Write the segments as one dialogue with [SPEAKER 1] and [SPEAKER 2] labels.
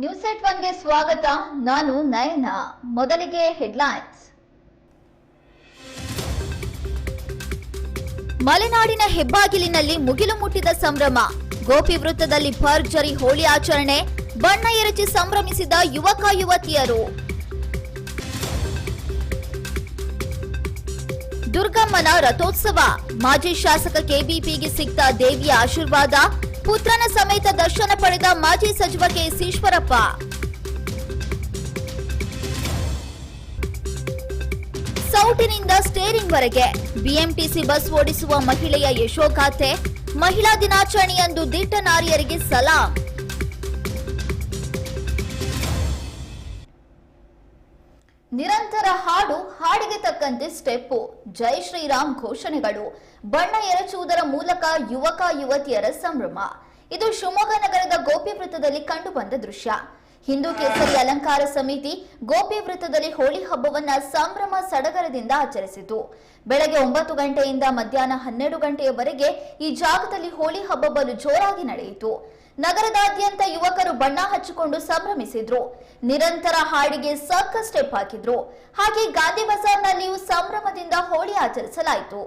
[SPEAKER 1] News ಎಟ್ ಒನ್ಗೆ ಸ್ವಾಗತ. ನಾನು ನಯನ. ಮೊದಲಿಗೆ ಹೆಡ್ಲೈನ್ಸ್. ಮಲೆನಾಡಿನ ಹೆಬ್ಬಾಗಿಲಿನಲ್ಲಿ ಮುಗಿಲು ಮುಟ್ಟಿದ ಸಂಭ್ರಮ. ಗೋಪಿ ವೃತ್ತದಲ್ಲಿ ಭರ್ಜರಿ ಹೋಳಿ ಆಚರಣೆ. ಬಣ್ಣ ಎರಚಿ ಸಂಭ್ರಮಿಸಿದ ಯುವಕ ಯುವತಿಯರು. ದುರ್ಗಮ್ಮನ ರಥೋತ್ಸವ. ಮಾಜಿ ಶಾಸಕ ಕೆಬಿಪಿಗೆ ಸಿಕ್ತ ದೇವಿಯ ಆಶೀರ್ವಾದ. ಪುತ್ರನ ಸಮೇತ ದರ್ಶನ ಪಡೆದ ಮಾಜಿ ಸಚಿವ ಕೆಎಸ್ ಈಶ್ವರಪ್ಪ. ಸೌಟಿನಿಂದ ಸ್ಟೇರಿಂಗ್ ವರೆಗೆ ಬಿಎಂಟಿಸಿ ಬಸ್ ಓಡಿಸುವ ಮಹಿಳೆಯ ಯಶೋಗಾಥೆ ಮಹಿಳಾ ದಿನಾಚರಣೆಯಂದು ದಿಟ್ಟ ನಾರಿಯರಿಗೆ ಸಲಾಂ. ಹಾಡು, ಹಾಡಿಗೆ ತಕ್ಕಂತೆ ಸ್ಟೆಪ್ಪು, ಜೈ ಶ್ರೀರಾಮ್ ಘೋಷಣೆಗಳು. ಬಣ್ಣ ಎರಚುವುದರ ಮೂಲಕ ಯುವಕ, ಯುವತಿಯರ ಸಂಭ್ರಮ. ಇದು ಶಿವಮೊಗ್ಗ ನಗರದ ಗೋಪಿ ವೃತ್ತದಲ್ಲಿ ಕಂಡುಬಂದ ದೃಶ್ಯ. ಹಿಂದೂ ಕೇಸರಿ ಅಲಂಕಾರ ಸಮಿತಿ ಗೋಪಿ ವೃತ್ತದಲ್ಲಿ ಹೋಳಿ ಹಬ್ಬವನ್ನ ಸಂಭ್ರಮ ಸಡಗರದಿಂದ ಆಚರಿಸಿತು. ಬೆಳಗ್ಗೆ ಒಂಬತ್ತು ಗಂಟೆಯಿಂದ ಮಧ್ಯಾಹ್ನ ಹನ್ನೆರಡು ಗಂಟೆಯವರೆಗೆ ಈ ಜಾಗದಲ್ಲಿ ಹೋಳಿ ಹಬ್ಬ ಬಲು ಜೋರಾಗಿ ನಡೆಯಿತು. ನಗರದಾದ್ಯಂತ ಯುವಕರು ಬಣ್ಣ ಹಚ್ಚಿಕೊಂಡು ಸಂಭ್ರಮಿಸಿದ್ರು. ನಿರಂತರ ಹಾಡಿಗೆ ಸಕ್ಕ ಸ್ಟೆಪ್ ಹಾಕಿದ್ರು. ಹಾಗೆ ಗಾಂಧಿ ಬಜಾರ್ನಲ್ಲಿಯೂ ಸಂಭ್ರಮದಿಂದ ಹೋಳಿ ಆಚರಿಸಲಾಯಿತು.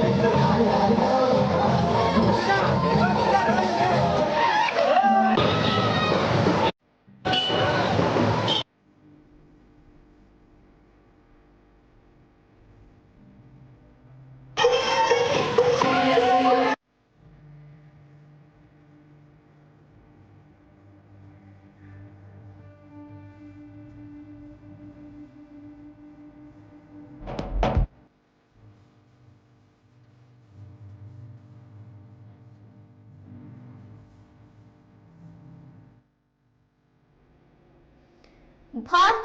[SPEAKER 1] Thank you.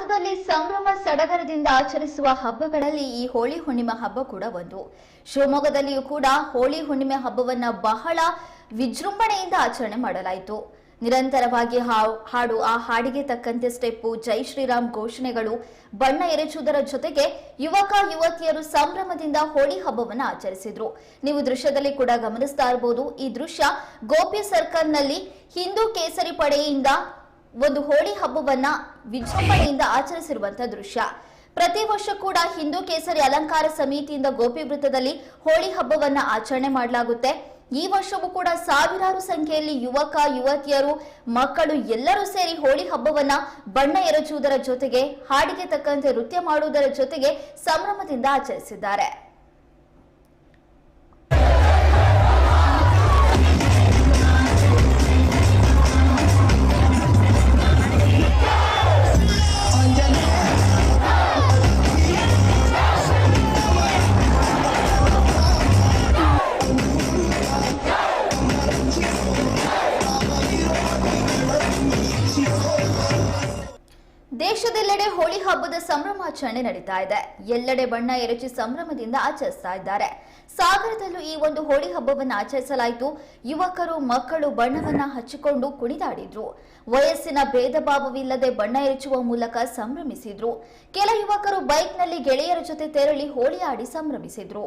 [SPEAKER 1] ಭಾರತದಲ್ಲಿ ಸಂಭ್ರಮ ಸಡಗರದಿಂದ ಆಚರಿಸುವ ಹಬ್ಬಗಳಲ್ಲಿ ಈ ಹೋಳಿ ಹುಣ್ಣಿಮೆ ಹಬ್ಬ ಕೂಡ ಒಂದು. ಶಿವಮೊಗ್ಗದಲ್ಲಿಯೂ ಕೂಡ ಹೋಳಿ ಹುಣ್ಣಿಮೆ ಹಬ್ಬವನ್ನ ಬಹಳ ವಿಜೃಂಭಣೆಯಿಂದ ಆಚರಣೆ ಮಾಡಲಾಯಿತು. ನಿರಂತರವಾಗಿ ಹಾಡು, ಆ ಹಾಡಿಗೆ ತಕ್ಕಂತೆ ಸ್ಟೆಪ್ಪು, ಜೈ ಶ್ರೀರಾಮ್ ಘೋಷಣೆಗಳು, ಬಣ್ಣ ಎರಚುವುದರ ಜೊತೆಗೆ ಯುವಕ, ಯುವತಿಯರು ಸಂಭ್ರಮದಿಂದ ಹೋಳಿ ಹಬ್ಬವನ್ನು ಆಚರಿಸಿದ್ರು. ನೀವು ದೃಶ್ಯದಲ್ಲಿ ಕೂಡ ಗಮನಿಸ್ತಾ ಇರಬಹುದು ಈ ದೃಶ್ಯ ಗೋಪಿ ಸರ್ಕಲ್ನಲ್ಲಿ ಹಿಂದೂ ಕೇಸರಿ ಪಡೆಯಿಂದ ಒಂದು ಹೋಳಿ ಹಬ್ಬವನ್ನ ವಿಜೃಂಭಣೆಯಿಂದ ಆಚರಿಸಿರುವಂತಹ ದೃಶ್ಯ. ಪ್ರತಿ ವರ್ಷ ಕೂಡ ಹಿಂದೂ ಕೇಸರಿ ಅಲಂಕಾರ ಸಮಿತಿಯಿಂದ ಗೋಪಿ ವೃತ್ತದಲ್ಲಿ ಹೋಳಿ ಹಬ್ಬವನ್ನ ಆಚರಣೆ ಮಾಡಲಾಗುತ್ತೆ. ಈ ವರ್ಷವೂ ಕೂಡ ಸಾವಿರಾರು ಸಂಖ್ಯೆಯಲ್ಲಿ ಯುವಕ, ಯುವತಿಯರು, ಮಕ್ಕಳು ಎಲ್ಲರೂ ಸೇರಿ ಹೋಳಿ ಹಬ್ಬವನ್ನ ಬಣ್ಣ ಎರಚುವುದರ ಜೊತೆಗೆ, ಹಾಡಿಗೆ ತಕ್ಕಂತೆ ನೃತ್ಯ ಮಾಡುವುದರ ಜೊತೆಗೆ ಸಂಭ್ರಮದಿಂದ ಆಚರಿಸಿದ್ದಾರೆ. ಸಂಭ್ರಮಾಚರಣೆ ನಡೀತಾ ಇದೆ ಎಲ್ಲೆಡೆ ಬಣ್ಣ ಎರಚಿ ಸಂಭ್ರಮದಿಂದ ಆಚರಿಸ್ತಾ ಇದ್ದಾರೆ ಸಾಗರದಲ್ಲೂ ಈ ಒಂದು ಹೋಳಿ ಹಬ್ಬವನ್ನು ಆಚರಿಸಲಾಯಿತು ಯುವಕರು ಮಕ್ಕಳು ಬಣ್ಣವನ್ನ ಹಚ್ಚಿಕೊಂಡು ಕುಣಿದಾಡಿದ್ರು ವಯಸ್ಸಿನ ಭೇದ ಭಾವವಿಲ್ಲದೆ ಬಣ್ಣ ಎರಚುವ ಮೂಲಕ ಸಂಭ್ರಮಿಸಿದ್ರು ಕೆಲ ಯುವಕರು ಬೈಕ್ನಲ್ಲಿ ಗೆಳೆಯರ ಜೊತೆ ತೆರಳಿ ಹೋಳಿ ಆಡಿ ಸಂಭ್ರಮಿಸಿದ್ರು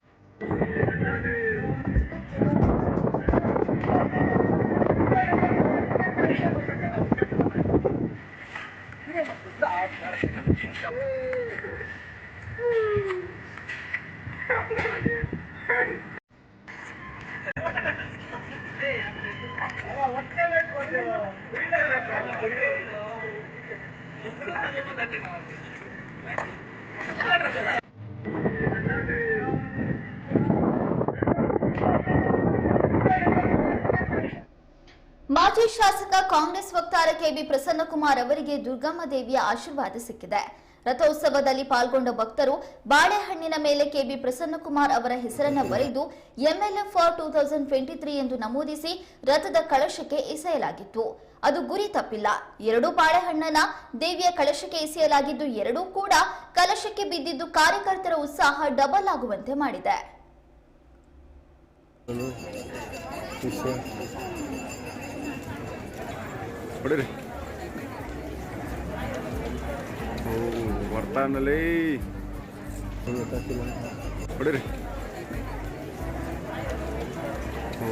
[SPEAKER 1] ಕಾಂಗ್ರೆಸ್ ವಕ್ತಾರ ಕೆಬಿ ಪ್ರಸನ್ನಕುಮಾರ್ ಅವರಿಗೆ ದುರ್ಗಮ್ಮ ದೇವಿಯ ಆಶೀರ್ವಾದ ಸಿಕ್ಕಿದೆ. ರಥೋತ್ಸವದಲ್ಲಿ ಪಾಲ್ಗೊಂಡ ಭಕ್ತರು ಬಾಳೆಹಣ್ಣಿನ ಮೇಲೆ ಕೆಬಿ ಪ್ರಸನ್ನಕುಮಾರ್ ಅವರ ಹೆಸರನ್ನು ಬರೆದು MLF for two thousand twenty three ಎಂದು ನಮೂದಿಸಿ ರಥದ ಕಳಶಕ್ಕೆ ಎಸೆಯಲಾಗಿತ್ತು. ಅದು ಗುರಿ ತಪ್ಪಿಲ್ಲ. ಎರಡೂ ಬಾಳೆಹಣ್ಣನ ದೇವಿಯ ಕಳಶಕ್ಕೆ ಎಸೆಯಲಾಗಿದ್ದು, ಎರಡೂ ಕೂಡ ಕಲಶಕ್ಕೆ ಬಿದ್ದಿದ್ದು ಕಾರ್ಯಕರ್ತರ ಉತ್ಸಾಹ ಡಬಲ್ ಆಗುವಂತೆ ಮಾಡಿದೆ.
[SPEAKER 2] ಹೊಡಿರಿ. ಓ ಬರ್ತಾನಲ್ಲಿ. ಹೊಡಿರಿ. ಓ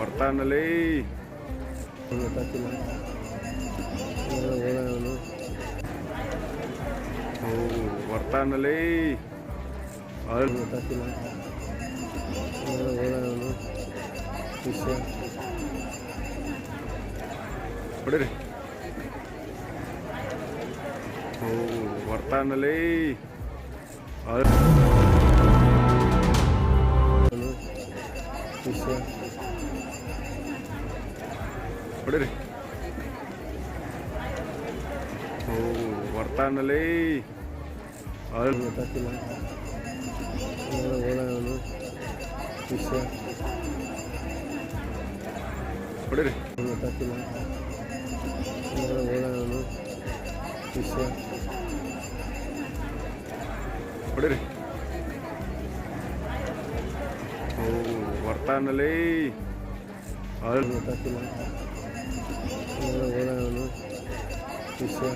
[SPEAKER 2] ಬರ್ತಾನಲ್ಲಿ. ಓ ಬರ್ತಾನಲ್ಲಿ. ಅದು
[SPEAKER 3] ಗೊತ್ತಾಗ್ತಿಲ್ಲ ವಿಷಯ
[SPEAKER 2] ಹೊಡಿರಿ ಓ ಬರ್ತಾನಲ್ಲಿ ಹೊಡಿರಿ ಓ ಬರ್ತಾನಲ್ಲಿ ಹೊಡಿರಿ
[SPEAKER 3] ಗೊತ್ತಾಗ್ತಿಲ್ಲ ಅವನು ವಿಷಯ
[SPEAKER 2] ಹೊಡಿರಿ. ಓ ಬರ್ತಾನಲ್ಲೇ
[SPEAKER 3] ಗೊತ್ತಾಗ್ತಿಲ್ಲ. ಓಡಾಡಲು ವಿಷಯ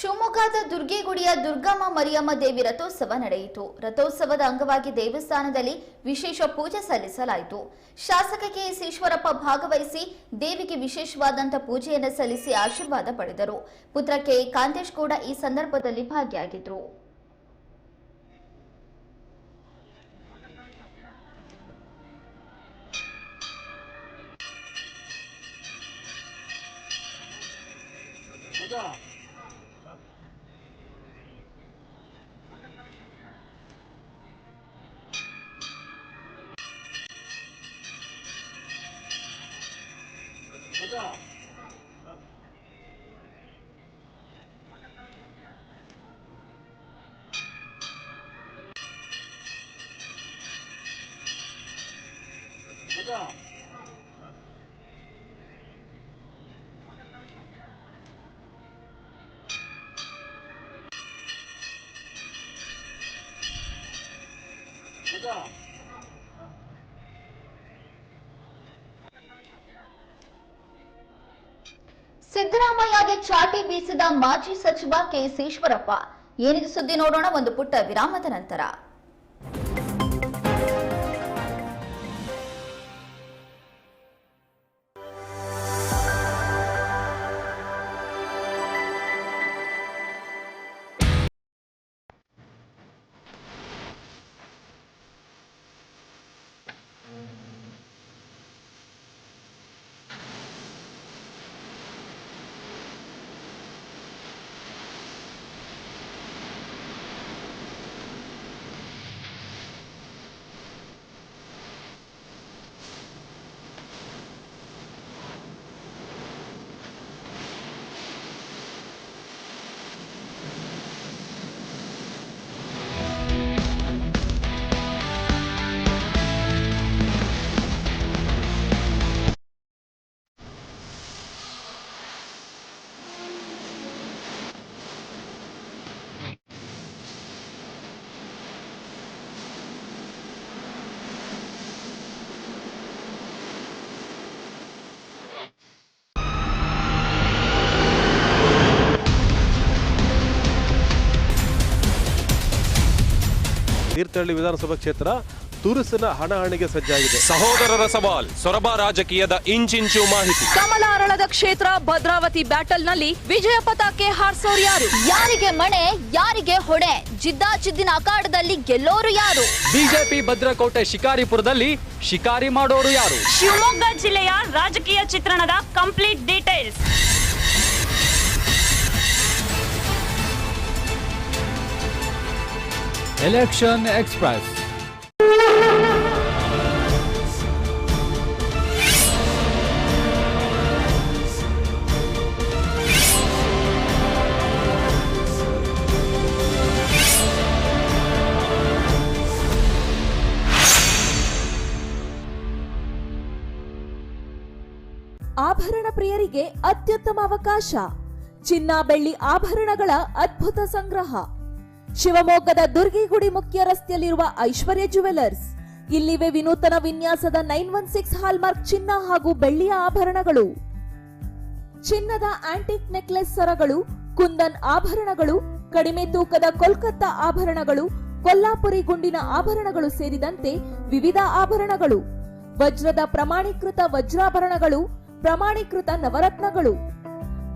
[SPEAKER 1] ಶಿವಮೊಗ್ಗದ ದುರ್ಗೆಗುಡಿಯ ದುರ್ಗಮ್ಮ ಮರಿಯಮ್ಮ ದೇವಿ ರಥೋತ್ಸವ ನಡೆಯಿತು. ರಥೋತ್ಸವದ ಅಂಗವಾಗಿ ದೇವಸ್ಥಾನದಲ್ಲಿ ವಿಶೇಷ ಪೂಜೆ ಸಲ್ಲಿಸಲಾಯಿತು. ಶಾಸಕ ಕೆಎಸ್ ಈಶ್ವರಪ್ಪ ಭಾಗವಹಿಸಿ ದೇವಿಗೆ ವಿಶೇಷವಾದಂಥ ಪೂಜೆಯನ್ನು ಸಲ್ಲಿಸಿ ಆಶೀರ್ವಾದ ಪಡೆದರು. ಪುತ್ರ ಕೆ. ಕಾಂತೇಶ್ ಕೂಡ ಈ ಸಂದರ್ಭದಲ್ಲಿ ಭಾಗಿಯಾಗಿದ್ರು. ಸಿದ್ದರಾಮಯ್ಯಗೆ ಚಾಟಿ ಬೀಸಿದ ಮಾಜಿ ಸಚಿವ ಕೆಎಸ್ ಈಶ್ವರಪ್ಪ ಏನಿದು ಸುದ್ದಿ ನೋಡೋಣ ಒಂದು ಪುಟ್ಟ ವಿರಾಮದ ನಂತರ.
[SPEAKER 4] ತೀರ್ಥಹಳ್ಳಿ ವಿಧಾನಸಭಾ ಕ್ಷೇತ್ರ ತುರುಸಿನ ಹಣಾಹಣಿಗೆ ಸಜ್ಜಾಗಿದೆ.
[SPEAKER 5] ಸಹೋದರರ ಸವಾಲ್ ಸೊರಬ ರಾಜಕೀಯದ ಇಂಚಿಂಚು ಮಾಹಿತಿ.
[SPEAKER 6] ಕಮಲ ಅರಳದ ಕ್ಷೇತ್ರ ಭದ್ರಾವತಿ ಬ್ಯಾಟಲ್ನಲ್ಲಿ ವಿಜಯ ಪತಾಕೆ ಹಾರಿಸೋರು ಯಾರು?
[SPEAKER 1] ಯಾರಿಗೆ ಮಣೆ ಯಾರಿಗೆ ಹೊಣೆ? ಜಿದ್ದಾಜಿದ್ದಿನ ಅಖಾಡದಲ್ಲಿ ಗೆಲ್ಲೋರು ಯಾರು?
[SPEAKER 7] ಬಿಜೆಪಿ ಭದ್ರಕೋಟೆ ಶಿಕಾರಿಪುರದಲ್ಲಿ ಶಿಕಾರಿ ಮಾಡೋರು ಯಾರು?
[SPEAKER 8] ಶಿವಮೊಗ್ಗ ಜಿಲ್ಲೆಯ ರಾಜಕೀಯ ಚಿತ್ರಣದ ಕಂಪ್ಲೀಟ್ ಡೀಟೇಲ್ಸ್.
[SPEAKER 7] ಎಲೆಕ್ಷನ್ ಎಕ್ಸ್ಪ್ರೆಸ್
[SPEAKER 6] ಆಭರಣ ಪ್ರಿಯರಿಗೆ ಅತ್ಯುತ್ತಮ ಅವಕಾಶ. ಚಿನ್ನ ಬೆಳ್ಳಿ ಆಭರಣಗಳ ಅದ್ಭುತ ಸಂಗ್ರಹ. ಶಿವಮೊಗ್ಗದ ದುರ್ಗಿಗುಡಿ ಮುಖ್ಯ ರಸ್ತೆಯಲ್ಲಿರುವ ಐಶ್ವರ್ಯ ಜುವೆಲ್ಲರ್ಸ್ ಇಲ್ಲಿವೆ ವಿನೂತನ ವಿನ್ಯಾಸದ ನೈನ್ ಒನ್ ಸಿಕ್ಸ್ ಹಾಲ್ಮಾರ್ಕ್ ಚಿನ್ನ ಹಾಗೂ ಬೆಳ್ಳಿಯ ಆಭರಣಗಳು. ಚಿನ್ನದ ಆಂಟಿಕ್ ನೆಕ್ಲೆಸ್ ಸರಗಳು, ಕುಂದನ್ ಆಭರಣಗಳು, ಕಡಿಮೆ ತೂಕದ ಕೋಲ್ಕತ್ತಾ ಆಭರಣಗಳು, ಕೊಲ್ಲಾಪುರಿ ಗುಂಡಿನ ಆಭರಣಗಳು ಸೇರಿದಂತೆ ವಿವಿಧ ಆಭರಣಗಳು. ವಜ್ರದ ಪ್ರಮಾಣೀಕೃತ ವಜ್ರಾಭರಣಗಳು, ಪ್ರಮಾಣೀಕೃತ ನವರತ್ನಗಳು.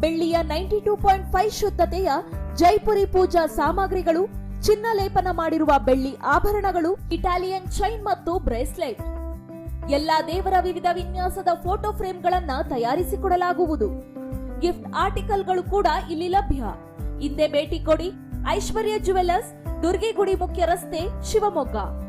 [SPEAKER 6] ಬೆಳ್ಳಿಯ ನೈಂಟಿ ಟೂ ಪಾಯಿಂಟ್ ಫೈವ್ ಶುದ್ಧತೆಯ ಜೈಪುರಿ ಪೂಜಾ ಸಾಮಗ್ರಿಗಳು, ಚಿನ್ನ ಲೇಪನ ಮಾಡಿರುವ ಬೆಳ್ಳಿ ಆಭರಣಗಳು, ಇಟಾಲಿಯನ್ ಚೈನ್ ಮತ್ತು ಬ್ರೇಸ್ಲೆಟ್. ಎಲ್ಲಾ ದೇವರ ವಿವಿಧ ವಿನ್ಯಾಸದ ಫೋಟೋ ಫ್ರೇಮ್ಗಳನ್ನ ತಯಾರಿಸಿಕೊಡಲಾಗುವುದು. ಗಿಫ್ಟ್ ಆರ್ಟಿಕಲ್ಗಳು ಕೂಡ ಇಲ್ಲಿ ಲಭ್ಯ. ಹಿಂದೆ ಭೇಟಿ ಕೊಡಿ ಐಶ್ವರ್ಯ ಜುವೆಲ್ಲರ್ಸ್ ದುರ್ಗಿಗುಡಿ ಮುಖ್ಯ ರಸ್ತೆ ಶಿವಮೊಗ್ಗ.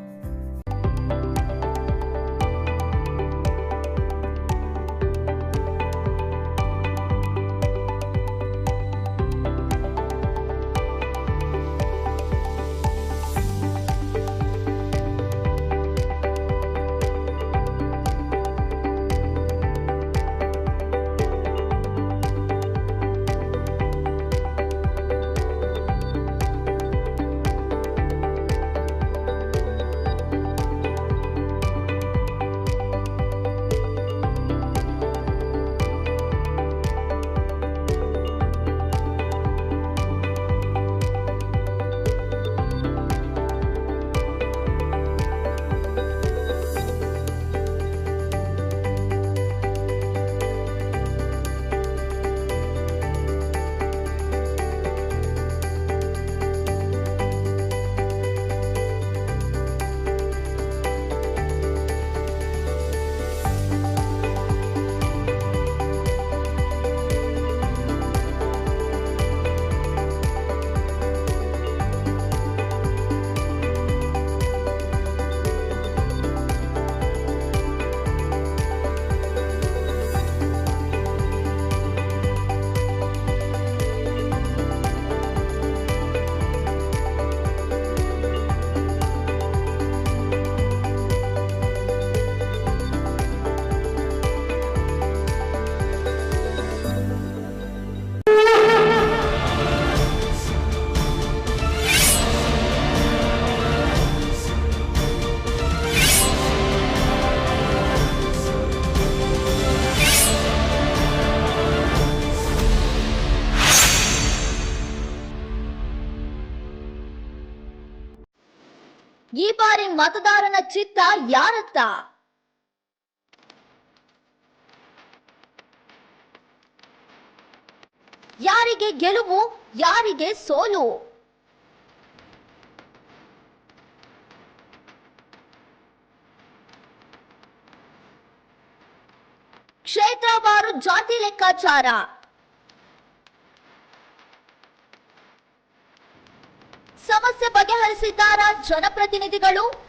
[SPEAKER 1] ಚಿತ್ತ ಯಾರತ್ತ? ಯಾರಿಗೆ ಗೆಲುವು ಯಾರಿಗೆ ಸೋಲು? ಕ್ಷೇತ್ರವಾರು ಜಾತಿ ಲೆಕ್ಕಾಚಾರ. ಸಮಸ್ಯೆ ಬಗೆಹರಿಸಿದ್ದಾರಾ ಜನಪ್ರತಿನಿಧಿಗಳು?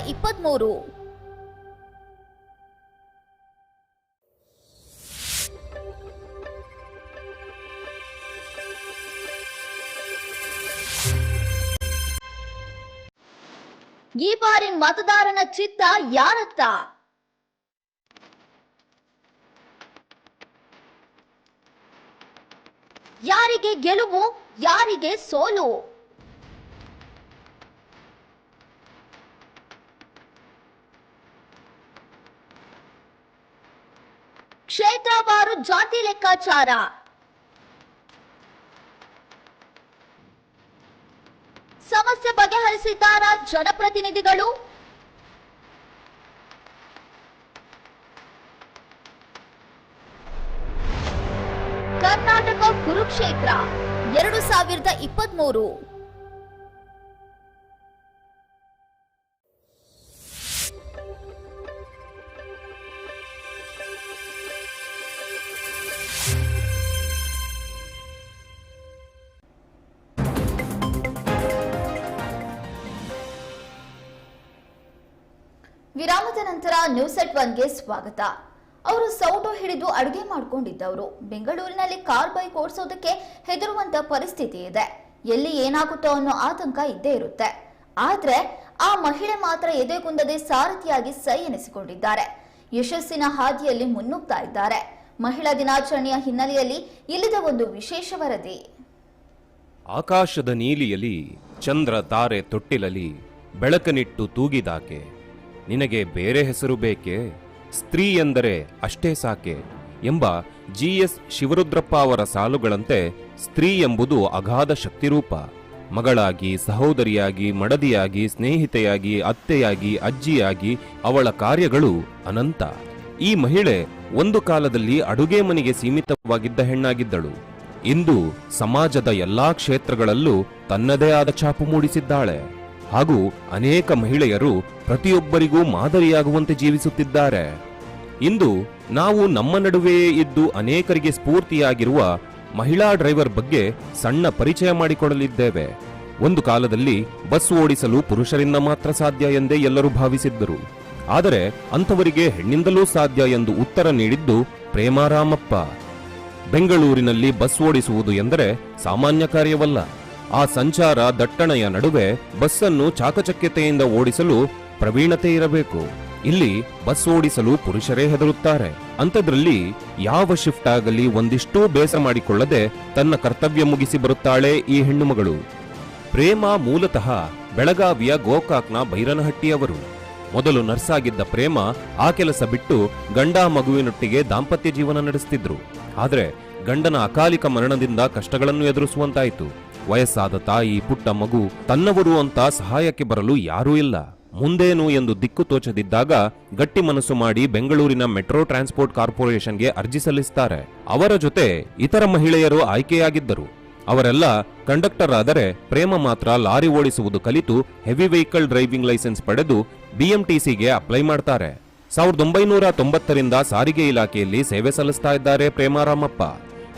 [SPEAKER 1] ಸಾವಿರದ ಇಪ್ಪತ್ಮೂರು. ಈ ಬಾರಿ ಮತದಾರನ ಚಿತ್ತ ಯಾರತ್ತ? ಯಾರಿಗೆ ಗೆಲುವು ಯಾರಿಗೆ ಸೋಲು? ಜಾತಿ ಲೆಕ್ಕಾಚಾರ? ಸಮಸ್ಯೆ ಬಗೆಹರಿಸಿದ್ದಾರ ಜನಪ್ರತಿನಿಧಿಗಳು? ಕರ್ನಾಟಕ ಕುರುಕ್ಷೇತ್ರ ಎರಡು ಸಾವಿರದ ಇಪ್ಪತ್ಮೂರು. ವಿರಾಮದ ನ್ಯೂಸ್ ಒನ್ಗೆ ಸ್ವಾಗತ. ಅವರು ಸೌಟು ಹಿಡಿದು ಅಡುಗೆ ಮಾಡಿಕೊಂಡಿದ್ದವರು. ಬೆಂಗಳೂರಿನಲ್ಲಿ ಕಾರ್ ಬೈಕ್ ಓಡಿಸೋದಕ್ಕೆ ಹೆದರುವಂತ ಪರಿಸ್ಥಿತಿ ಇದೆ. ಎಲ್ಲಿ ಏನಾಗುತ್ತೋ ಅನ್ನೋ ಆತಂಕ ಇದ್ದೇ ಇರುತ್ತೆ. ಆದ್ರೆ ಆ ಮಹಿಳೆ ಮಾತ್ರ ಎದೆಗುಂದದೆ ಸಾರಥಿಯಾಗಿ ಸೈ ಎನಿಸಿಕೊಂಡಿದ್ದಾರೆ. ಯಶಸ್ಸಿನ ಹಾದಿಯಲ್ಲಿ ಮುನ್ನುಗ್ತಾ ಇದ್ದಾರೆ. ಮಹಿಳಾ ದಿನಾಚರಣೆಯ ಹಿನ್ನೆಲೆಯಲ್ಲಿ ಇಲ್ಲಿದ ಒಂದು ವಿಶೇಷ ವರದಿ.
[SPEAKER 5] ಆಕಾಶದ ನೀಲಿಯಲಿ ಚಂದ್ರ ತಾರೆ ತೊಟ್ಟಿಲಲಿ ಬೆಳಕನಿಟ್ಟು ತೂಗಿದಾಕೆ ನಿನಗೆ ಬೇರೆ ಹೆಸರು ಬೇಕೆ? ಸ್ತ್ರೀ ಎಂದರೆ ಅಷ್ಟೇ ಸಾಕೆ ಎಂಬ ಜಿ ಎಸ್ ಶಿವರುದ್ರಪ್ಪ ಅವರ ಸಾಲುಗಳಂತೆ ಸ್ತ್ರೀ ಎಂಬುದು ಅಗಾಧ ಶಕ್ತಿರೂಪ. ಮಗಳಾಗಿ, ಸಹೋದರಿಯಾಗಿ, ಮಡದಿಯಾಗಿ, ಸ್ನೇಹಿತೆಯಾಗಿ, ಅತ್ತೆಯಾಗಿ, ಅಜ್ಜಿಯಾಗಿ ಅವಳ ಕಾರ್ಯಗಳು ಅನಂತ. ಈ ಮಹಿಳೆ ಒಂದು ಕಾಲದಲ್ಲಿ ಅಡುಗೆ ಮನೆಗೆ ಸೀಮಿತವಾಗಿದ್ದ ಹೆಣ್ಣಾಗಿದ್ದಳು. ಇಂದು ಸಮಾಜದ ಎಲ್ಲಾ ಕ್ಷೇತ್ರಗಳಲ್ಲೂ ತನ್ನದೇ ಆದ ಛಾಪು ಮೂಡಿಸಿದ್ದಾಳೆ. ಹಾಗೂ ಅನೇಕ ಮಹಿಳೆಯರು ಪ್ರತಿಯೊಬ್ಬರಿಗೂ ಮಾದರಿಯಾಗುವಂತೆ ಜೀವಿಸುತ್ತಿದ್ದಾರೆ. ಇಂದು ನಾವು ನಮ್ಮ ನಡುವೆಯೇ ಇದ್ದು ಅನೇಕರಿಗೆ ಸ್ಫೂರ್ತಿಯಾಗಿರುವ ಮಹಿಳಾ ಡ್ರೈವರ್ ಬಗ್ಗೆ ಸಣ್ಣ ಪರಿಚಯ ಮಾಡಿಕೊಡಲಿದ್ದೇವೆ. ಒಂದು ಕಾಲದಲ್ಲಿ ಬಸ್ ಓಡಿಸಲು ಪುರುಷರಿಂದ ಮಾತ್ರ ಸಾಧ್ಯ ಎಂದೇ ಎಲ್ಲರೂ ಭಾವಿಸಿದ್ದರು. ಆದರೆ ಅಂಥವರಿಗೆ ಹೆಣ್ಣಿಂದಲೂ ಸಾಧ್ಯ ಎಂದು ಉತ್ತರ ನೀಡಿದ್ದು ಪ್ರೇಮಾರಾಮಪ್ಪ. ಬೆಂಗಳೂರಿನಲ್ಲಿ ಬಸ್ ಓಡಿಸುವುದು ಎಂದರೆ ಸಾಮಾನ್ಯ ಕಾರ್ಯವಲ್ಲ. ಆ ಸಂಚಾರ ದಟ್ಟಣೆಯ ನಡುವೆ ಬಸ್ಸನ್ನು ಚಾಕಚಕ್ಯತೆಯಿಂದ ಓಡಿಸಲು ಪ್ರವೀಣತೆ ಇರಬೇಕು. ಇಲ್ಲಿ ಬಸ್ ಓಡಿಸಲು ಪುರುಷರೇ ಹೆದರುತ್ತಾರೆ. ಅಂಥದ್ರಲ್ಲಿ ಯಾವ ಶಿಫ್ಟ್ ಆಗಲಿ ಒಂದಿಷ್ಟೂ ಬೇಸ ಮಾಡಿಕೊಳ್ಳದೆ ತನ್ನ ಕರ್ತವ್ಯ ಮುಗಿಸಿ ಬರುತ್ತಾಳೆ ಈ ಹೆಣ್ಣುಮಗಳು. ಪ್ರೇಮ ಮೂಲತಃ ಬೆಳಗಾವಿಯ ಗೋಕಾಕ್ನ ಬೈರನಹಟ್ಟಿಯವರು. ಮೊದಲು ನರ್ಸಾಗಿದ್ದ ಪ್ರೇಮ ಆ ಕೆಲಸ ಬಿಟ್ಟು ಗಂಡ ಮಗುವಿನೊಟ್ಟಿಗೆ ದಾಂಪತ್ಯ ಜೀವನ ನಡೆಸುತ್ತಿದ್ರು ಆದರೆ ಗಂಡನ ಅಕಾಲಿಕ ಮರಣದಿಂದ ಕಷ್ಟಗಳನ್ನು ಎದುರಿಸುವಂತಾಯಿತು. ವಯಸ್ಸಾದ ತಾಯಿ, ಪುಟ್ಟ ಮಗು ತನ್ನವರು ಅಂತ ಸಹಾಯಕ್ಕೆ ಬರಲು ಯಾರೂ ಇಲ್ಲ. ಮುಂದೇನು ಎಂದು ದಿಕ್ಕು ತೋಚದಿದ್ದಾಗ ಗಟ್ಟಿ ಮನಸ್ಸು ಮಾಡಿ ಬೆಂಗಳೂರಿನ ಮೆಟ್ರೋ ಟ್ರಾನ್ಸ್ಪೋರ್ಟ್ ಕಾರ್ಪೊರೇಷನ್ಗೆ ಅರ್ಜಿ ಸಲ್ಲಿಸುತ್ತಾರೆ ಅವರ ಜೊತೆ ಇತರ ಮಹಿಳೆಯರು ಆಯ್ಕೆಯಾಗಿದ್ದರು. ಅವರೆಲ್ಲ ಕಂಡಕ್ಟರ್ ಆದರೆ ಪ್ರೇಮ ಮಾತ್ರ ಲಾರಿ ಓಡಿಸುವುದು ಕಲಿತು ಹೆವಿ ವೆಹಿಕಲ್ ಡ್ರೈವಿಂಗ್ ಲೈಸೆನ್ಸ್ ಪಡೆದು ಬಿಎಂಟಿಸಿಗೆ ಅಪ್ಲೈ ಮಾಡ್ತಾರೆ. ಸಾವಿರದ ಒಂಬೈನೂರ ತೊಂಬತ್ತರಿಂದ ಸಾರಿಗೆ ಇಲಾಖೆಯಲ್ಲಿ ಸೇವೆ ಸಲ್ಲಿಸ್ತಾ ಇದ್ದಾರೆ ಪ್ರೇಮಾರಾಮಪ್ಪ.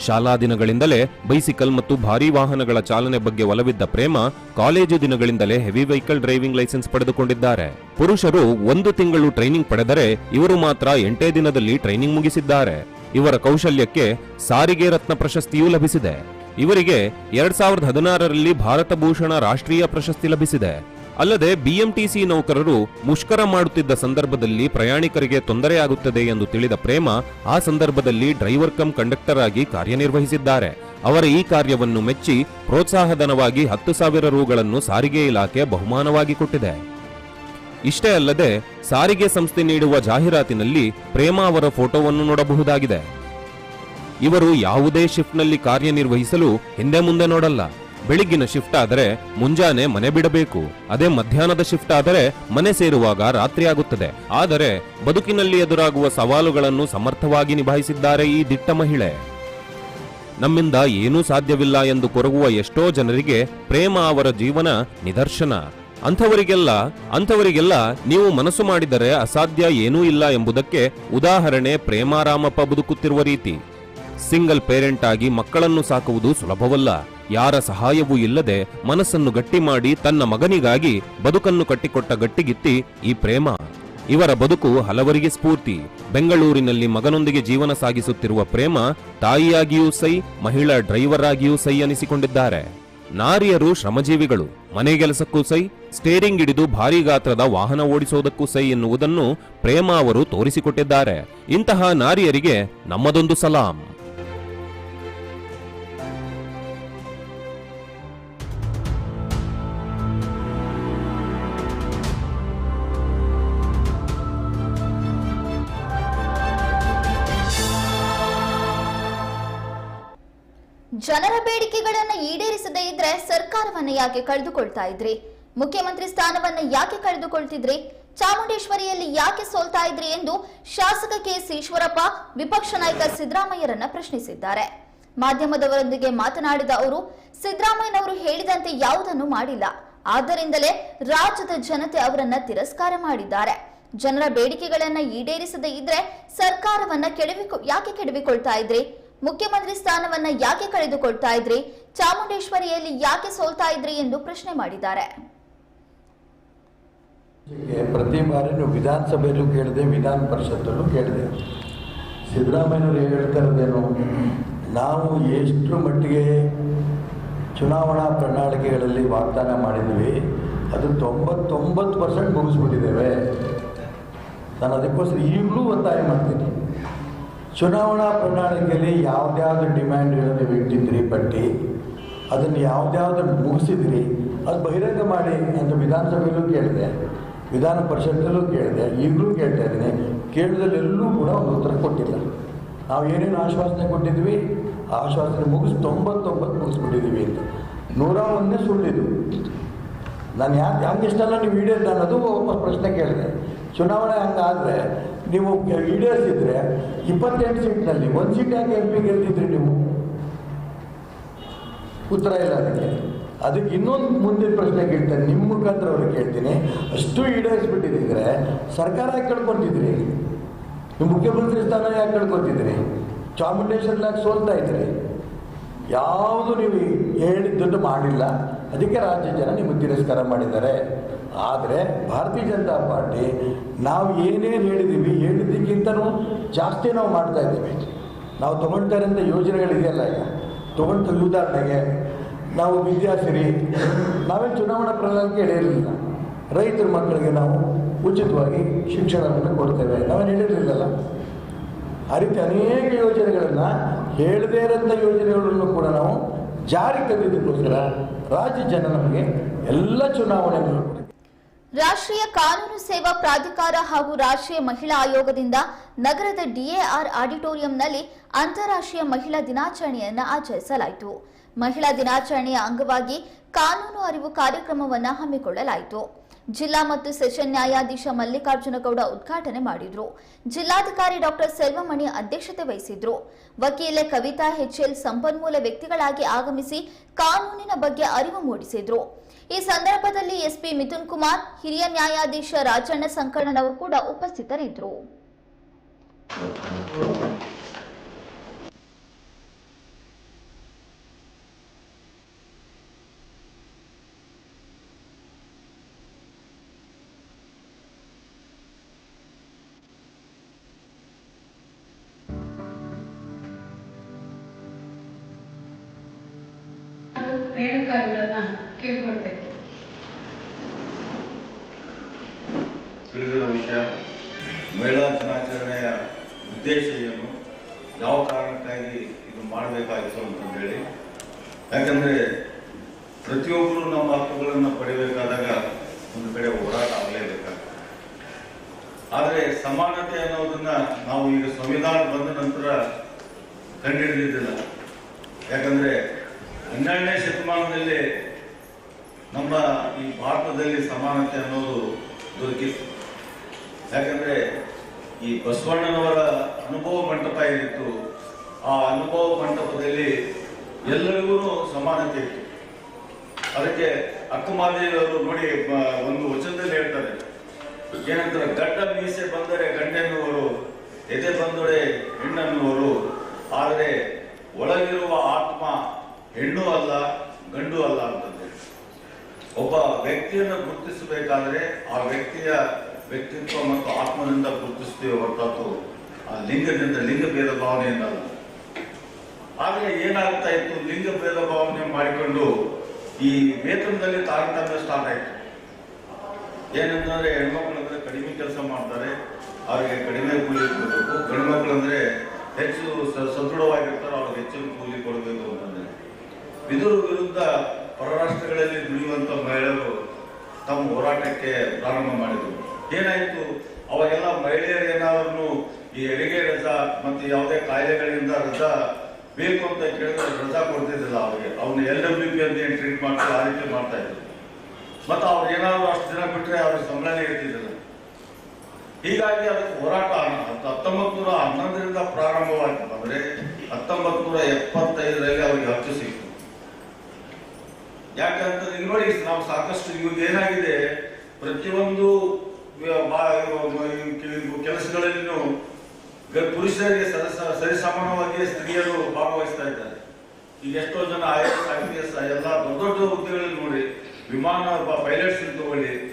[SPEAKER 5] ಶಾಲಾ ದಿನಗಳಿಂದಲೇ ಬೈಸಿಕಲ್ ಮತ್ತು ಭಾರೀ ವಾಹನಗಳ ಚಾಲನೆ ಬಗ್ಗೆ ಒಲವಿದ್ದ ಪ್ರೇಮ ಕಾಲೇಜು ದಿನಗಳಿಂದಲೇ ಹೆವಿ ವೆಹಿಕಲ್ ಡ್ರೈವಿಂಗ್ ಲೈಸೆನ್ಸ್ ಪಡೆದುಕೊಂಡಿದ್ದಾರೆ. ಪುರುಷರು ಒಂದು ತಿಂಗಳು ಟ್ರೈನಿಂಗ್ ಪಡೆದರೆ ಇವರು ಮಾತ್ರ ಎಂಟೇ ದಿನದಲ್ಲಿ ಟ್ರೈನಿಂಗ್ ಮುಗಿಸಿದ್ದಾರೆ. ಇವರ ಕೌಶಲ್ಯಕ್ಕೆ ಸಾರಿಗೆ ರತ್ನ ಪ್ರಶಸ್ತಿಯೂ ಲಭಿಸಿದೆ. ಇವರಿಗೆ ಎರಡ್ ಸಾವಿರದ ಹದಿನಾರರಲ್ಲಿ ಭಾರತ ಭೂಷಣ ರಾಷ್ಟ್ರೀಯ ಪ್ರಶಸ್ತಿ ಲಭಿಸಿದೆ. ಅಲ್ಲದೆ ಬಿಎಂಟಿಸಿ ನೌಕರರು ಮುಷ್ಕರ ಮಾಡುತ್ತಿದ್ದ ಸಂದರ್ಭದಲ್ಲಿ ಪ್ರಯಾಣಿಕರಿಗೆ ತೊಂದರೆಯಾಗುತ್ತದೆ ಎಂದು ತಿಳಿದ ಪ್ರೇಮ, ಆ ಸಂದರ್ಭದಲ್ಲಿ ಡ್ರೈವರ್ ಕಮ್ ಕಂಡಕ್ಟರ್ ಆಗಿ ಕಾರ್ಯನಿರ್ವಹಿಸಿದ್ದಾರೆ. ಅವರ ಈ ಕಾರ್ಯವನ್ನು ಮೆಚ್ಚಿ ಪ್ರೋತ್ಸಾಹಧನವಾಗಿ ಹತ್ತು ಸಾವಿರ ರುಗಳನ್ನು ಸಾರಿಗೆ ಇಲಾಖೆ ಬಹುಮಾನವಾಗಿ ಕೊಟ್ಟಿದೆ. ಇಷ್ಟೇ ಅಲ್ಲದೆ ಸಾರಿಗೆ ಸಂಸ್ಥೆ ನೀಡುವ ಜಾಹೀರಾತಿನಲ್ಲಿ ಪ್ರೇಮ ಅವರ ಫೋಟೋವನ್ನು ನೋಡಬಹುದಾಗಿದೆ. ಇವರು ಯಾವುದೇ ಶಿಫ್ಟ್ನಲ್ಲಿ ಕಾರ್ಯನಿರ್ವಹಿಸಲು ಹಿಂದೆ ಮುಂದೆ ನೋಡಲ್ಲ. ಬೆಳಿಗ್ಗಿನ ಶಿಫ್ಟ್ ಆದರೆ ಮುಂಜಾನೆ ಮನೆ ಬಿಡಬೇಕು. ಅದೇ ಮಧ್ಯಾಹ್ನದ ಶಿಫ್ಟ್ ಆದರೆ ಮನೆ ಸೇರುವಾಗ ರಾತ್ರಿ ಆಗುತ್ತದೆ. ಆದರೆ ಬದುಕಿನಲ್ಲಿ ಎದುರಾಗುವ ಸವಾಲುಗಳನ್ನು ಸಮರ್ಥವಾಗಿ ನಿಭಾಯಿಸಿದ್ದಾರೆ ಈ ದಿಟ್ಟ ಮಹಿಳೆ. ನಮ್ಮಿಂದ ಏನೂ ಸಾಧ್ಯವಿಲ್ಲ ಎಂದು ಕೊರಗುವ ಎಷ್ಟೋ ಜನರಿಗೆ ಪ್ರೇಮ ಅವರ ಜೀವನ ನಿದರ್ಶನ. ಅಂಥವರಿಗೆಲ್ಲ ಅಂಥವರಿಗೆಲ್ಲ ನೀವು ಮನಸ್ಸು ಮಾಡಿದರೆ ಅಸಾಧ್ಯ ಏನೂ ಇಲ್ಲ ಎಂಬುದಕ್ಕೆ ಉದಾಹರಣೆ ಪ್ರೇಮಾರಾಮಪ್ಪ ಬದುಕುತ್ತಿರುವ ರೀತಿ. ಸಿಂಗಲ್ ಪೇರೆಂಟ್ ಆಗಿ ಮಕ್ಕಳನ್ನು ಸಾಕುವುದು ಸುಲಭವಲ್ಲ. ಯಾರ ಸಹಾಯವೂ ಇಲ್ಲದೆ ಮನಸ್ಸನ್ನು ಗಟ್ಟಿ ಮಾಡಿ ತನ್ನ ಮಗನಿಗಾಗಿ ಬದುಕನ್ನು ಕಟ್ಟಿಕೊಟ್ಟ ಗಟ್ಟಿಗಿತ್ತಿ ಈ ಪ್ರೇಮ. ಇವರ ಬದುಕು ಹಲವರಿಗೆ ಸ್ಫೂರ್ತಿ. ಬೆಂಗಳೂರಿನಲ್ಲಿ ಮಗನೊಂದಿಗೆ ಜೀವನ ಸಾಗಿಸುತ್ತಿರುವ ಪ್ರೇಮ ತಾಯಿಯಾಗಿಯೂ ಸೈ, ಮಹಿಳಾ ಡ್ರೈವರ್ ಆಗಿಯೂ ಸೈ ಅನಿಸಿಕೊಂಡಿದ್ದಾರೆ. ನಾರಿಯರು ಶ್ರಮಜೀವಿಗಳು. ಮನೆಗೆಲಸಕ್ಕೂ ಸೈ, ಸ್ಟೇರಿಂಗ್ ಹಿಡಿದು ಭಾರಿ ಗಾತ್ರದ ವಾಹನ ಓಡಿಸೋದಕ್ಕೂ ಸೈ ಎನ್ನುವುದನ್ನು ಪ್ರೇಮ ಅವರು ತೋರಿಸಿಕೊಟ್ಟಿದ್ದಾರೆ. ಇಂತಹ ನಾರಿಯರಿಗೆ ನಮ್ಮದೊಂದು ಸಲಾಂ.
[SPEAKER 1] ಸರ್ಕಾರವನ್ನ ಯಾಕೆ ಕಳೆದುಕೊಳ್ತಾ ಇದ್ರಿ? ಮುಖ್ಯಮಂತ್ರಿ ಸ್ಥಾನವನ್ನ ಯಾಕೆ ಕಳೆದುಕೊಳ್ತಿದ್ರಿ? ಚಾಮುಂಡೇಶ್ವರಿಯಲ್ಲಿ ಯಾಕೆ ಸೋಲ್ತಾ ಇದ್ರಿ ಎಂದು ಶಾಸಕ ಕೆಎಸ್ ಈಶ್ವರಪ್ಪ ವಿಪಕ್ಷ ನಾಯಕ ಸಿದ್ದರಾಮಯ್ಯರನ್ನ ಪ್ರಶ್ನಿಸಿದ್ದಾರೆ. ಮಾಧ್ಯಮದವರೊಂದಿಗೆ ಮಾತನಾಡಿದ ಅವರು, ಸಿದ್ದರಾಮಯ್ಯನವರು ಹೇಳಿದಂತೆ ಯಾವುದನ್ನು ಮಾಡಿಲ್ಲ. ಆದ್ದರಿಂದಲೇ ರಾಜ್ಯದ ಜನತೆ ಅವರನ್ನ ತಿರಸ್ಕಾರ ಮಾಡಿದ್ದಾರೆ. ಜನರ ಬೇಡಿಕೆಗಳನ್ನ ಈಡೇರಿಸದೇ ಇದ್ರೆ ಸರ್ಕಾರವನ್ನ ಕೆಡವಿಕೊ, ಯಾಕೆ ಕೆಡವಿಕೊಳ್ತಾ ಇದ್ರಿ? ಮುಖ್ಯಮಂತ್ರಿ ಸ್ಥಾನವನ್ನ ಯಾಕೆ ಕಳೆದುಕೊಳ್ತಾ ಇದ್ರಿ? ಚಾಮುಂಡೇಶ್ವರಿಯಲ್ಲಿ ಯಾಕೆ ಸೋಲ್ತಾ ಇದ್ರಿ ಎಂದು ಪ್ರಶ್ನೆ ಮಾಡಿದ್ದಾರೆ.
[SPEAKER 9] ಪ್ರತಿ ಬಾರಿನೂ ವಿಧಾನಸಭೆಯಲ್ಲೂ ಕೇಳಿದೆ, ವಿಧಾನ ಪರಿಷತ್ತಲ್ಲೂ ಕೇಳಿದೆ. ಸಿದ್ದರಾಮಯ್ಯನವರು ಹೇಳ್ತಾ ಇರೋದೇನು? ನಾವು ಎಷ್ಟು ಮಟ್ಟಿಗೆ ಚುನಾವಣಾ ಪ್ರಣಾಳಿಕೆಗಳಲ್ಲಿ ವಾಗ್ದಾನ ಮಾಡಿದ್ವಿ, ಅದು ತೊಂಬತ್ತೊಂಬತ್ತು ಪರ್ಸೆಂಟ್ ಮುಗಿಸ್ಬಿಟ್ಟಿದ್ದೇವೆ. ನಾನು ಅದಕ್ಕೋಸ್ಕರ ಈಗಲೂ ಒತ್ತಾಯ ಮಾಡ್ತೀನಿ. ಚುನಾವಣಾ ಪ್ರಣಾಳಿಕೆಯಲ್ಲಿ ಯಾವುದ್ಯಾವುದು ಡಿಮ್ಯಾಂಡ್ಗಳನ್ನು ಇಟ್ಟಿದ್ರಿ ಪಟ್ಟಿ? ಅದನ್ನು ಯಾವುದ್ಯಾವುದು ಮುಗಿಸಿದ್ರಿ, ಅದು ಬಹಿರಂಗ ಮಾಡಿ ಅಂತ ವಿಧಾನಸಭೆಯಲ್ಲೂ ಕೇಳಿದೆ. ವಿಧಾನ ಪರಿಷತ್ತಲ್ಲೂ ಕೇಳಿದೆ. ಈಗಲೂ ಕೇಳ್ತಾ ಇದ್ದೀನಿ. ಕೇಳಿದಲ್ಲೆಲ್ಲೂ ಕೂಡ ಒಂದು ಉತ್ತರ ಕೊಟ್ಟಿಲ್ಲ. ನಾವು ಏನೇನು ಆಶ್ವಾಸನೆ ಕೊಟ್ಟಿದ್ವಿ ಆಶ್ವಾಸನೆ ಮುಗಿಸಿ ತೊಂಬತ್ತೊಂಬತ್ತು ಮುಗಿಸ್ಬಿಟ್ಟಿದ್ದೀವಿ ಅಂತ. ನೂರ ಒಂದೇ ಸುಳ್ಳಿದು. ನಾನು ಯಾಕೆ ಹಂಗೆ ಇಷ್ಟಲ್ಲ ನೀವು ಈಡೇರಿ ನಾನು ಅದು ಪ್ರಶ್ನೆ ಕೇಳಿದೆ. ಚುನಾವಣೆ ಹಂಗಾದರೆ ನೀವು ಈಡೇರಿಸಿದ್ರೆ ಇಪ್ಪತ್ತೆಂಟು ಸೀಟ್ನಲ್ಲಿ ಒಂದು ಸೀಟ್ ಯಾಕೆ ಎಂ ಪಿ ಗೆಲ್ತಿದ್ರಿ ನೀವು? ಉತ್ತರ ಇಲ್ಲ ಅದಕ್ಕೆ ಅದಕ್ಕೆ ಇನ್ನೊಂದು ಮುಂದಿನ ಪ್ರಶ್ನೆ ಕೇಳ್ತೇನೆ, ನಿಮ್ಮ ಮುಖಾಂತರ ಅವ್ರಿಗೆ ಕೇಳ್ತೀನಿ. ಅಷ್ಟು ಈಡೇರಿಸ್ಬಿಟ್ಟಿದ್ರೆ ಸರ್ಕಾರ ಯಾಕೆ ಕಳ್ಕೊತಿದ್ರಿ ನಿಮ್ಮ ಮುಖ್ಯಮಂತ್ರಿ ಸ್ಥಾನ ಯಾಕೆ ಕಳ್ಕೊತಿದ್ರಿ ಚಾಮುಂಡೇಶ್ವರಿ ಯಾಕೆ ಸೋಲ್ತಾ ಇದ್ರಿ ಯಾವುದು ನೀವು ಹೇಳಿದ್ದನ್ನು ಮಾಡಿಲ್ಲ. ಅದಕ್ಕೆ ರಾಜ್ಯ ಜನ ನಿಮಗೆ ತಿರಸ್ಕಾರ ಮಾಡಿದ್ದಾರೆ. ಆದರೆ ಭಾರತೀಯ ಜನತಾ ಪಾರ್ಟಿ ನಾವು ಏನೇನು ಹೇಳಿದ್ದೀವಿ ಹೇಳಿದ್ದಕ್ಕಿಂತನೂ ಜಾಸ್ತಿ ನಾವು ಮಾಡ್ತಾ ಇದ್ದೀವಿ. ನಾವು ತೊಗೊಳ್ತಾ ಇರೋಂಥ ಯೋಜನೆಗಳಿದೆಯಲ್ಲ ಈಗ. ತೊಗೊಂಡು ಉದಾಹರಣೆಗೆ ನಾವು ವಿದ್ಯಾರ್ಥಿರಿ, ನಾವೇನು ಚುನಾವಣಾ ಪ್ರಣಾಳಿಕೆ ಹೇಳಿರಲಿಲ್ಲ ರೈತರ ಮಕ್ಕಳಿಗೆ ನಾವು ಉಚಿತವಾಗಿ ಶಿಕ್ಷಣವನ್ನು ಕೊಡ್ತೇವೆ. ನಾವೇನು ಹೇಳಿರಲಿಲ್ಲಲ್ಲ ಆ ರೀತಿ ಅನೇಕ ಯೋಜನೆಗಳನ್ನು, ಹೇಳದೇ ಇರೋಂಥ ಯೋಜನೆಗಳನ್ನು ಕೂಡ ನಾವು ಜಾರಿ ತಂದಿದ್ದಕ್ಕೋಸ್ಕರ ರಾಜ್ಯ ಜನ ನಮಗೆ ಎಲ್ಲ ಚುನಾವಣೆಗಳು
[SPEAKER 1] ರಾಷ್ಟ್ರೀಯ ಕಾನೂನು ಸೇವಾ ಪ್ರಾಧಿಕಾರ ಹಾಗೂ ರಾಷ್ಟ್ರೀಯ ಮಹಿಳಾ ಆಯೋಗದಿಂದ ನಗರದ ಡಿಎಆರ್ ಆಡಿಟೋರಿಯಂನಲ್ಲಿ ಅಂತಾರಾಷ್ಟ್ರೀಯ ಮಹಿಳಾ ದಿನಾಚರಣೆಯನ್ನು ಆಚರಿಸಲಾಯಿತು. ಮಹಿಳಾ ದಿನಾಚರಣೆಯ ಅಂಗವಾಗಿ ಕಾನೂನು ಅರಿವು ಕಾರ್ಯಕ್ರಮವನ್ನು ಹಮ್ಮಿಕೊಳ್ಳಲಾಯಿತು. ಜಿಲ್ಲಾ ಮತ್ತು ಸೆಷನ್ ನ್ಯಾಯಾಧೀಶ ಮಲ್ಲಿಕಾರ್ಜುನಗೌಡ ಉದ್ಘಾಟನೆ ಮಾಡಿದ್ರು. ಜಿಲ್ಲಾಧಿಕಾರಿ ಡಾಕ್ಟರ್ ಸೆಲ್ವಮಣಿ ಅಧ್ಯಕ್ಷತೆ ವಹಿಸಿದ್ರು. ವಕೀಲೆ ಕವಿತಾ ಹೆಚ್ಎಲ್ ಸಂಪನ್ಮೂಲ ವ್ಯಕ್ತಿಗಳಾಗಿ ಆಗಮಿಸಿ ಕಾನೂನಿನ ಬಗ್ಗೆ ಅರಿವು ಮೂಡಿಸಿದ್ರು. ಈ ಸಂದರ್ಭದಲ್ಲಿ ಎಸ್ಪಿ ಮಿಥುನ್ ಕುಮಾರ್ ಹಿರಿಯ ನ್ಯಾಯಾಧೀಶ ರಾಜಣ್ಣ ಸಂಕಣ್ಣನವರು ಕೂಡ ಉಪಸ್ಥಿತರಿದ್ದರು.
[SPEAKER 10] ಮಹಿಳಾ ದಿನಾಚರಣೆಯ ಉದ್ದೇಶ ಏನು ಯಾವ ಕಾರಣಕ್ಕಾಗಿ ಇದು ಮಾಡಬೇಕಾಗಿತ್ತು ಅಂತಂದೇಳಿ? ಯಾಕಂದರೆ ಪ್ರತಿಯೊಬ್ಬರು ನಮ್ಮ ಹಕ್ಕುಗಳನ್ನು ಪಡಿಬೇಕಾದಾಗ ಒಂದು ಕಡೆ ಹೋರಾಟ ಆಗಲೇಬೇಕಾಗ್ತದೆ. ಆದರೆ ಸಮಾನತೆ ಅನ್ನೋದನ್ನ ನಾವು ಈಗ ಸಂವಿಧಾನ ಬಂದ ನಂತರ ಕಂಡುಹಿಡಿದಿದ್ದಿಲ್ಲ ಯಾಕಂದ್ರೆ ಹನ್ನೆರಡನೇ ಶತಮಾನದಲ್ಲಿ ನಮ್ಮ ಈ ಭಾರತದಲ್ಲಿ ಸಮಾನತೆ ಅನ್ನೋದು ದೊರಕಿತ್ತು. ಯಾಕಂದ್ರೆ ಈ ಬಸವಣ್ಣನವರ ಅನುಭವ ಮಂಟಪ ಏನಿತ್ತು, ಆ ಅನುಭವ ಮಂಟಪದಲ್ಲಿ ಎಲ್ಲರಿಗೂ ಸಮಾನತೆ ಇತ್ತು. ಅದಕ್ಕೆ ಅಕ್ಕಮಾದೇವಿಯವರು ನೋಡಿ ಒಂದು ವಚನದಲ್ಲಿ ಹೇಳ್ತಾರೆ. ಏನಂತಾರೆ, ಗಡ್ಡ ಮೀಸೆ ಬಂದರೆ ಗಂಡೆನ್ನುವರು, ಎದೆ ಬಂದೊಡೆ ಹೆಣ್ಣನ್ನುವರು, ಆದರೆ ಒಳಗಿರುವ ಆತ್ಮ ಹೆಣ್ಣು ಅಲ್ಲ, ಗಂಡು ಅಲ್ಲ ಅಂತಂದ್ರೆ. ಒಬ್ಬ ವ್ಯಕ್ತಿಯನ್ನು ಗುರುತಿಸಬೇಕಾದ್ರೆ ಆ ವ್ಯಕ್ತಿಯ ವ್ಯಕ್ತಿತ್ವ ಮತ್ತು ಆತ್ಮದಿಂದ ಗುರುತಿಸ್ತೀವಿ ಹೊರತಾತು, ಆ ಲಿಂಗದಿಂದ ಲಿಂಗ ಭೇದ ಭಾವನೆಯಿಂದ ಆದರೆ ಏನಾಗ್ತಾ ಇತ್ತು? ಲಿಂಗ ಭೇದ ಭಾವನೆ ಮಾಡಿಕೊಂಡು ಈ ವೇತನದಲ್ಲಿ ತಾರತಮ್ಯ ಸ್ಟಾರ್ಟ್ ಆಯ್ತು. ಏನಂತಂದ್ರೆ ಹೆಣ್ಮಕ್ಳು ಅಂದ್ರೆ ಕಡಿಮೆ ಕೆಲಸ ಮಾಡ್ತಾರೆ, ಅವ್ರಿಗೆ ಕಡಿಮೆ ಕೂಲಿ ಕೊಡಬೇಕು. ಗಂಡು ಅಂದ್ರೆ ಹೆಚ್ಚು ಸದೃಢವಾಗಿರ್ತಾರೆ, ಅವ್ರಿಗೆ ಹೆಚ್ಚಿನ ಕೂಲಿ ಕೊಡಬೇಕು ಅಂತಂದ್ರೆ. ಬಿದುರು ವಿರುದ್ಧ ಪರರಾಷ್ಟ್ರಗಳಲ್ಲಿ ದುಡಿಯುವಂತ ಮಹಿಳೆಯರು ತಮ್ಮ ಹೋರಾಟಕ್ಕೆ ಪ್ರಾರಂಭ ಮಾಡಿದರು. ಏನಾಯ್ತು ಅವಾಗೆಲ್ಲ ಮಹಿಳೆಯರು ಏನಾದ್ರು ಈ ಹೆರಿಗೆ ರಜಾ ಮತ್ತೆ ಯಾವುದೇ ಕಾಯಿಲೆಗಳಿಂದ ರಜಾ ಬೇಕು ಅಂತ ಕೇಳಿದ್ರೆ ರಜಾ ಕೊಡ್ತಿದ್ದಿಲ್ಲ ಅವ್ರಿಗೆ. ಅವನ್ನ ಎಲ್ ಡಬ್ಲ್ಯೂ ಪಿ ಅಂತ ಏನು ಟ್ರೀಟ್ ಮಾಡ್ತಾರೆ ಆ ರೀತಿ ಮಾಡ್ತಾ ಇದ್ರು. ಮತ್ತೆ ಅವ್ರು ಏನಾದ್ರು ಅಷ್ಟು ದಿನ ಬಿಟ್ಟರೆ ಅವ್ರ ಸಂಬಳನೇ ಇರ್ತಿದ್ದಿಲ್ಲ. ಹೀಗಾಗಿ ಅದಕ್ಕೆ ಹೋರಾಟ ಹತ್ತೊಂಬತ್ ನೂರ ಹನ್ನೊಂದರಿಂದ ಪ್ರಾರಂಭವಾಯಿತು. ಅಂದ್ರೆ ಹತ್ತೊಂಬತ್ ನೂರ ಎಪ್ಪತ್ತೈದರಲ್ಲಿ ಅವ್ರಿಗೆ ಹಕ್ಕು ಸಿಕ್ತು. ಯಾಕಂತ ನೋಡಿ ನಾವು ಸಾಕಷ್ಟು ಇವಾಗ ಏನಾಗಿದೆ? ಪ್ರತಿಯೊಂದು ಗ- ಪುರುಷರಿಗೆ ಸರಿ ಸರಿಸಮಾನವಾಗಿ ಸ್ತ್ರೀಯರು ಭಾಗವಹಿಸ್ತಾ ಇದ್ದಾರೆ. ಈಗ ಎಷ್ಟೋ ಜನ I S I P S, ಎಲ್ಲ ದೊಡ್ಡ ದೊಡ್ಡ ಹುದ್ದೆಗಳಲ್ಲಿ ನೋಡಿ, ವಿಮಾನ ಪೈಲಟ್ಸ್ ತಗೊಳ್ಳಿ.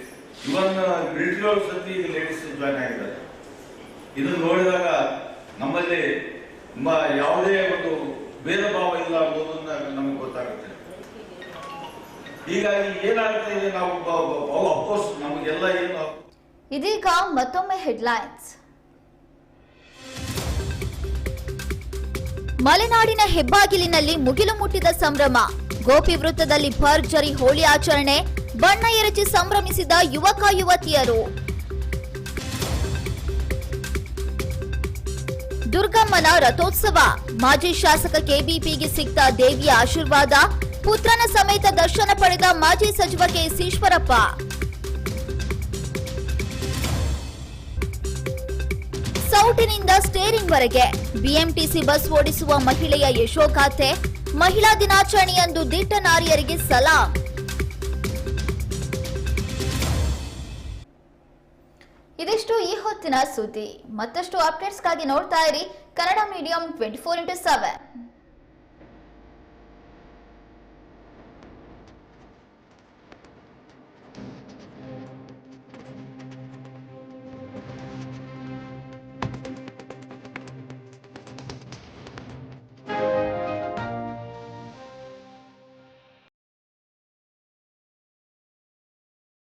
[SPEAKER 10] ಇವನ್ ಮಿಲಿಟರಿ ಸತಿ ಲೇಡೀಸ್ ಜಾಯ್ನ್ ಆಗಿದ್ದಾರೆ. ಇದನ್ನು ನೋಡಿದಾಗ ನಮ್ಮಲ್ಲಿ ಯಾವುದೇ ಒಂದು ಭೇದ ಭಾವ ಇಲ್ಲ ಅನ್ನೋದನ್ನ ನಮಗೆ ಗೊತ್ತಾಗುತ್ತೆ. ಹೀಗಾಗಿ ಏನಾಗುತ್ತೆ ನಾವು ಅಫ್ಕೋರ್ಸ್ ನಮಗೆಲ್ಲ ಏನು
[SPEAKER 1] ಇದೀಗ ಮತ್ತೊಮ್ಮೆ ಹೆಡ್ಲೈನ್ಸ್. ಮಲೆನಾಡಿನ ಹೆಬ್ಬಾಗಿಲಿನಲ್ಲಿ ಮುಗಿಲು ಮುಟ್ಟಿದ ಸಂಭ್ರಮ. ಗೋಪಿ ವೃತ್ತದಲ್ಲಿ ಭರ್ಜರಿ ಹೋಳಿ ಆಚರಣೆ, ಬಣ್ಣ ಎರಚಿ ಸಂಭ್ರಮಿಸಿದ ಯುವಕ ಯುವತಿಯರು. ದುರ್ಗಮ್ಮನ ರಥೋತ್ಸವ, ಮಾಜಿ ಶಾಸಕ ಕೆಬಿಪಿಗೆ ಸಿಕ್ತ ದೇವಿಯ ಆಶೀರ್ವಾದ, ಪುತ್ರನ ಸಮೇತ ದರ್ಶನ ಪಡೆದ ಮಾಜಿ ಸಚಿವ ಕೆಎಸ್ ಈಶ್ವರಪ್ಪ. ಸೌಟಿನಿಂದ ಸ್ಟೇರಿಂಗ್ ವರೆಗೆ ಬಿಎಂಟಿಸಿ ಬಸ್ ಓಡಿಸುವ ಮಹಿಳೆಯ ಯಶೋಗಾಥೆ ಮಹಿಳಾ ದಿನಾಚರಣೆಯಂದು ದಿಟ್ಟ ನಾರಿಯರಿಗೆ ಸಲಾಂ. ಇದಿಷ್ಟು ಈ ಹೊತ್ತಿನ ಸುದ್ದಿ. ಮತ್ತಷ್ಟು ಅಪ್ಡೇಟ್ಸ್ಗಾಗಿ ನೋಡ್ತಾ ಇರಿ Kannada medium twenty four into seven